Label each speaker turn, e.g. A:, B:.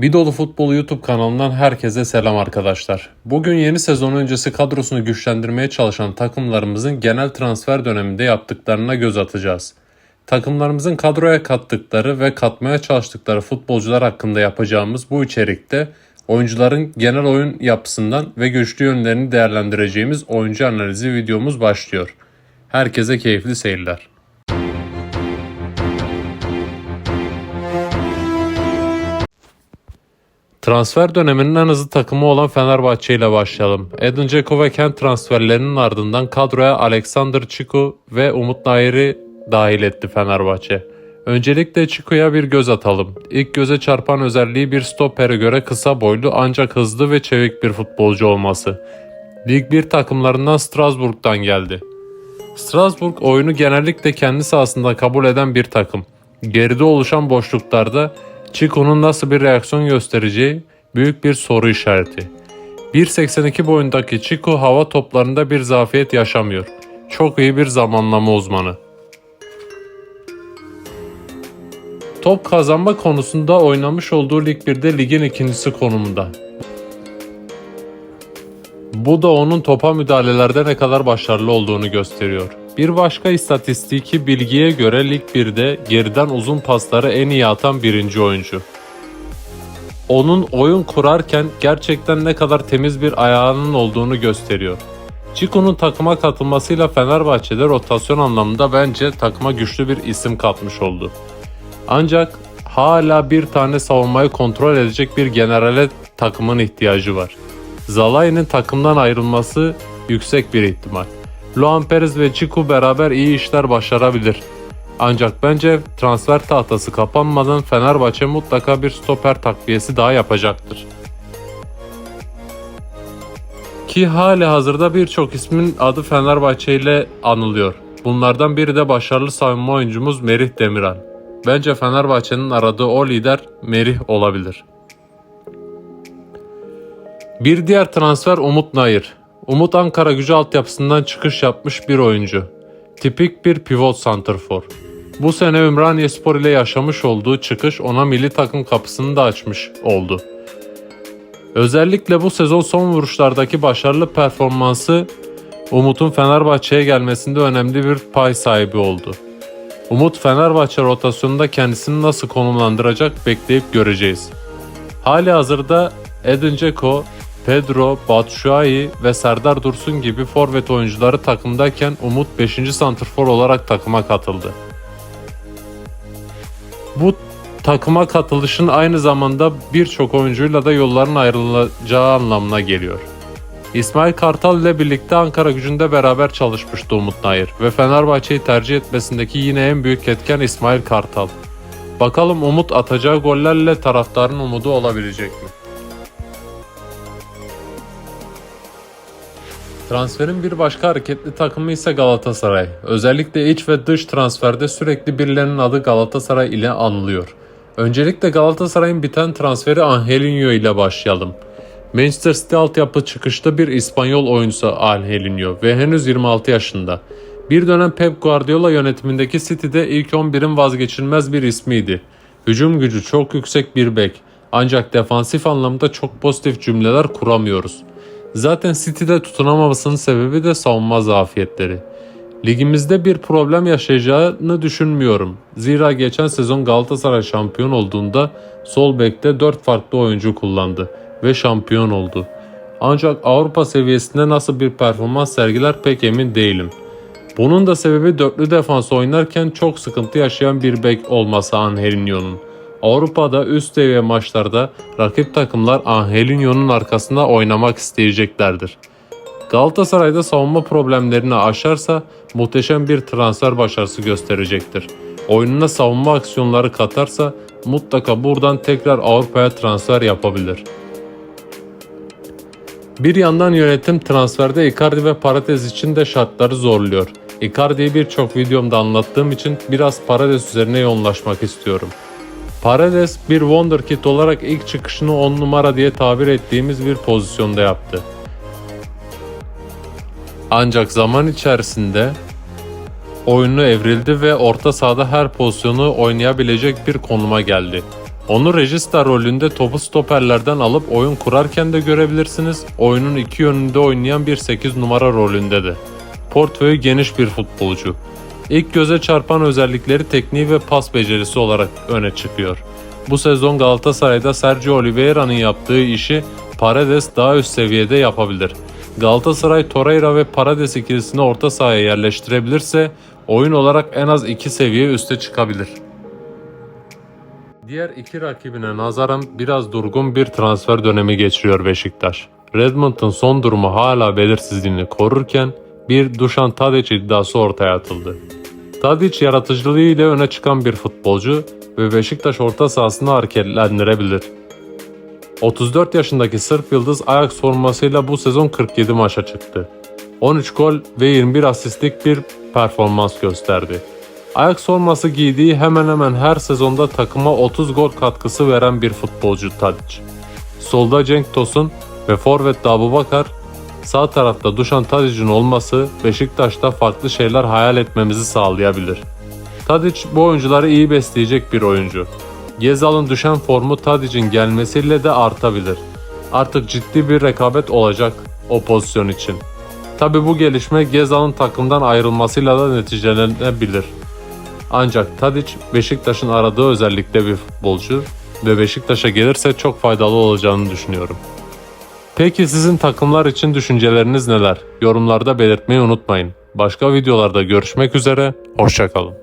A: Bir Dolu Futbol YouTube kanalından herkese selam arkadaşlar. Bugün yeni sezon öncesi kadrosunu güçlendirmeye çalışan takımlarımızın genel transfer döneminde yaptıklarına göz atacağız. Takımlarımızın kadroya kattıkları ve katmaya çalıştıkları futbolcular hakkında yapacağımız bu içerikte oyuncuların genel oyun yapısından ve güçlü yönlerini değerlendireceğimiz oyuncu analizi videomuz başlıyor. Herkese keyifli seyirler. Transfer döneminin en hızlı takımı olan Fenerbahçe ile başlayalım. Edin Dzeko ve Kent transferlerinin ardından kadroya Alexander Çiku ve Umut Nayir'i dahil etti Fenerbahçe. Öncelikle Çiku'ya bir göz atalım. İlk göze çarpan özelliği bir stopere göre kısa boylu ancak hızlı ve çevik bir futbolcu olması. Lig 1 takımlarından Strasbourg'dan geldi. Strasbourg oyunu genellikle kendi sahasında kabul eden bir takım. Geride oluşan boşluklarda Chico'nun nasıl bir reaksiyon göstereceği büyük bir soru işareti. 1.82 boyundaki Chico hava toplarında bir zafiyet yaşamıyor. Çok iyi bir zamanlama uzmanı. Top kazanma konusunda oynamış olduğu Lig 1'de ligin ikincisi konumunda. Bu da onun topa müdahalelerde ne kadar başarılı olduğunu gösteriyor. Bir başka istatistiki bilgiye göre Lig 1'de geriden uzun pasları en iyi atan birinci oyuncu. Onun oyun kurarken gerçekten ne kadar temiz bir ayağının olduğunu gösteriyor. Chico'nun takıma katılmasıyla Fenerbahçe'de rotasyon anlamında bence takıma güçlü bir isim katmış oldu. Ancak hala bir tane savunmayı kontrol edecek bir generale takımın ihtiyacı var. Zalai'nin takımdan ayrılması yüksek bir ihtimal. Luan Perez ve Chico beraber iyi işler başarabilir. Ancak bence transfer tahtası kapanmadan Fenerbahçe mutlaka bir stoper takviyesi daha yapacaktır. Ki hali hazırda birçok ismin adı Fenerbahçe ile anılıyor. Bunlardan biri de başarılı savunma oyuncumuz Merih Demiral. Bence Fenerbahçe'nin aradığı o lider Merih olabilir. Bir diğer transfer Umut Nayır. Umut Ankara gücü altyapısından çıkış yapmış bir oyuncu. Tipik bir pivot santrfor. Bu sene Ümraniye Spor ile yaşamış olduğu çıkış ona milli takım kapısını da açmış oldu. Özellikle bu sezon son vuruşlardaki başarılı performansı Umut'un Fenerbahçe'ye gelmesinde önemli bir pay sahibi oldu. Umut Fenerbahçe rotasyonunda kendisini nasıl konumlandıracak bekleyip göreceğiz. Hali hazırda Edin Dzeko, Pedro, Batshuayi ve Serdar Dursun gibi forvet oyuncuları takımdayken Umut 5. santrfor olarak takıma katıldı. Bu takıma katılışın aynı zamanda birçok oyuncuyla da yolların ayrılacağı anlamına geliyor. İsmail Kartal ile birlikte Ankara gücünde beraber çalışmıştı Umut Nayır ve Fenerbahçe'yi tercih etmesindeki yine en büyük etken İsmail Kartal. Bakalım Umut atacağı gollerle taraftarın umudu olabilecek mi? Transferin bir başka hareketli takımı ise Galatasaray. Özellikle iç ve dış transferde sürekli birilerinin adı Galatasaray ile anılıyor. Öncelikle Galatasaray'ın biten transferi Angelinho ile başlayalım. Manchester City altyapı çıkışta bir İspanyol oyuncusu Angelinho ve henüz 26 yaşında. Bir dönem Pep Guardiola yönetimindeki City'de ilk 11'in vazgeçilmez bir ismiydi. Hücum gücü çok yüksek bir bek. Ancak defansif anlamda çok pozitif cümleler kuramıyoruz. Zaten City'de tutunamamasının sebebi de savunma zafiyetleri. Ligimizde bir problem yaşayacağını düşünmüyorum. Zira geçen sezon Galatasaray şampiyon olduğunda sol bekte 4 farklı oyuncu kullandı ve şampiyon oldu. Ancak Avrupa seviyesinde nasıl bir performans sergiler pek emin değilim. Bunun da sebebi dörtlü defans oynarken çok sıkıntı yaşayan bir bek olması Angelinho'nun. Avrupa'da üst seviye maçlarda rakip takımlar Angelinho'nun arkasında oynamak isteyeceklerdir. Galatasaray'da savunma problemlerini aşarsa muhteşem bir transfer başarısı gösterecektir. Oyununa savunma aksiyonları katarsa mutlaka buradan tekrar Avrupa'ya transfer yapabilir. Bir yandan yönetim transferde Icardi ve Paredes için de şartları zorluyor. Icardi'yi birçok videomda anlattığım için biraz Paredes üzerine yoğunlaşmak istiyorum. Paredes bir wonderkid olarak ilk çıkışını 10 numara diye tabir ettiğimiz bir pozisyonda yaptı. Ancak zaman içerisinde oyunu evrildi ve orta sahada her pozisyonu oynayabilecek bir konuma geldi. Onu rejista rolünde topu stoperlerden alıp oyun kurarken de görebilirsiniz. Oyunun iki yönünde oynayan bir 8 numara rolünde de. Portföyü geniş bir futbolcu. İlk göze çarpan özellikleri tekniği ve pas becerisi olarak öne çıkıyor. Bu sezon Galatasaray'da Sergio Oliveira'nın yaptığı işi Paredes daha üst seviyede yapabilir. Galatasaray Torreira ve Paredes ikilisini orta sahaya yerleştirebilirse oyun olarak en az iki seviye üste çıkabilir. Diğer iki rakibine nazaran biraz durgun bir transfer dönemi geçiriyor Beşiktaş. Redmond'un son durumu hala belirsizliğini korurken bir Dušan Tadić iddiası ortaya atıldı. Tadić yaratıcılığı ile öne çıkan bir futbolcu ve Beşiktaş orta sahasını hareketlendirebilir. 34 yaşındaki Sırp Yıldız ayak formasıyla bu sezon 47 maça çıktı. 13 gol ve 21 asistlik bir performans gösterdi. Ayak forması giydiği hemen hemen her sezonda takıma 30 gol katkısı veren bir futbolcu Tadic. Solda Cenk Tosun ve forvette Abubakar, sağ tarafta Dušan Tadic'in olması Beşiktaş'ta farklı şeyler hayal etmemizi sağlayabilir. Tadic bu oyuncuları iyi besleyecek bir oyuncu. Gezal'ın düşen formu Tadic'in gelmesiyle de artabilir. Artık ciddi bir rekabet olacak o pozisyon için. Tabi bu gelişme Gezal'ın takımdan ayrılmasıyla da neticelenebilir. Ancak Tadic Beşiktaş'ın aradığı özellikle bir futbolcu ve Beşiktaş'a gelirse çok faydalı olacağını düşünüyorum. Peki sizin takımlar için düşünceleriniz neler? Yorumlarda belirtmeyi unutmayın. Başka videolarda görüşmek üzere, hoşçakalın.